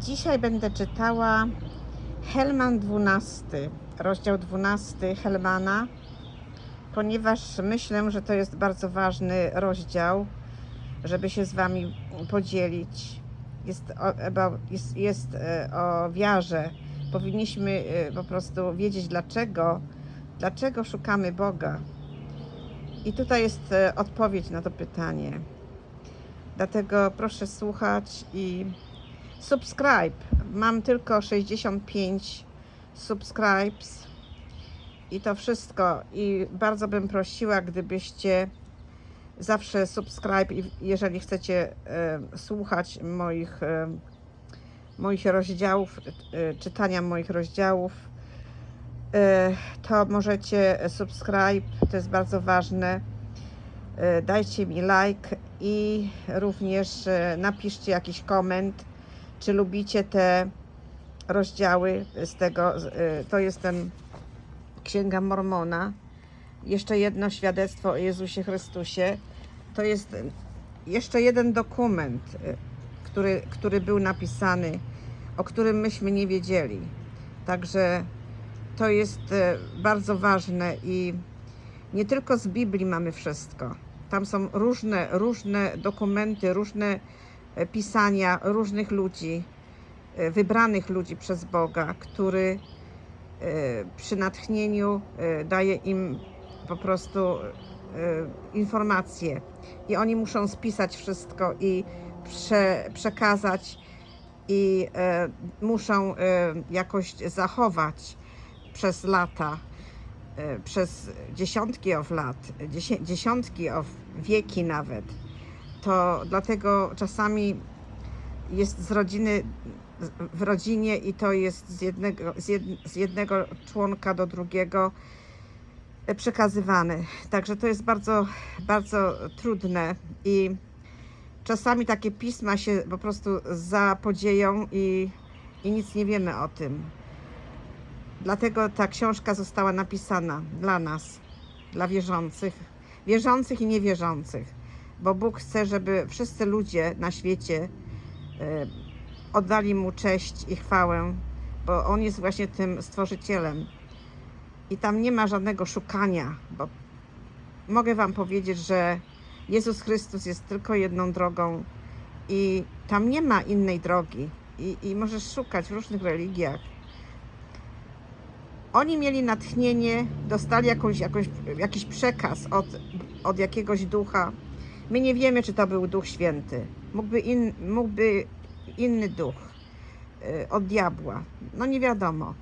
Dzisiaj będę czytała Helman 12, rozdział 12 Helmana, ponieważ myślę, że to jest bardzo ważny rozdział, żeby się z Wami podzielić. Jest o, jest, jest e, o wiarze. Powinniśmy e, po prostu wiedzieć, dlaczego, dlaczego szukamy Boga. I tutaj jest e, odpowiedź na to pytanie. Dlatego proszę słuchać i subscribe. Mam tylko 65 subscribes i to wszystko. I bardzo bym prosiła, gdybyście zawsze subscribe, jeżeli chcecie e, słuchać moich, e, moich rozdziałów, e, czytania moich rozdziałów, e, to możecie subscribe, to jest bardzo ważne. E, Dajcie mi like i również e, napiszcie jakiś koment, czy lubicie te rozdziały z tego. e, To jest ten Księga Mormona. Jeszcze jedno świadectwo o Jezusie Chrystusie. To jest jeszcze jeden dokument, e, który, który był napisany, o którym myśmy nie wiedzieli. Także to jest e, bardzo ważne i nie tylko z Biblii mamy wszystko. Tam są różne, różne dokumenty, różne pisania różnych ludzi, e, wybranych ludzi przez Boga, który e, przy natchnieniu e, daje im po prostu e, informacje. I oni muszą spisać wszystko i prze, przekazać i e, muszą e, jakoś zachować przez lata e, przez dziesiątki of lat, dziesiątki of wieki nawet, to dlatego czasami jest z rodziny w rodzinie i to jest z jednego, z jed, z jednego członka do drugiego przekazywane. Także to jest bardzo, bardzo trudne i czasami takie pisma się po prostu zapodzieją i, i nic nie wiemy o tym. Dlatego ta książka została napisana dla nas, dla wierzących, wierzących i niewierzących, bo Bóg chce, żeby wszyscy ludzie na świecie e, oddali Mu cześć i chwałę, bo On jest właśnie tym stworzycielem. I tam nie ma żadnego szukania, bo mogę Wam powiedzieć, że Jezus Chrystus jest tylko jedną drogą i tam nie ma innej drogi. I, i możesz szukać w różnych religiach. Oni mieli natchnienie, dostali jakąś, jakąś, jakiś przekaz od, od jakiegoś ducha. My nie wiemy, czy to był Duch Święty. Mógłby, in, mógłby inny duch y, od diabła. No nie wiadomo.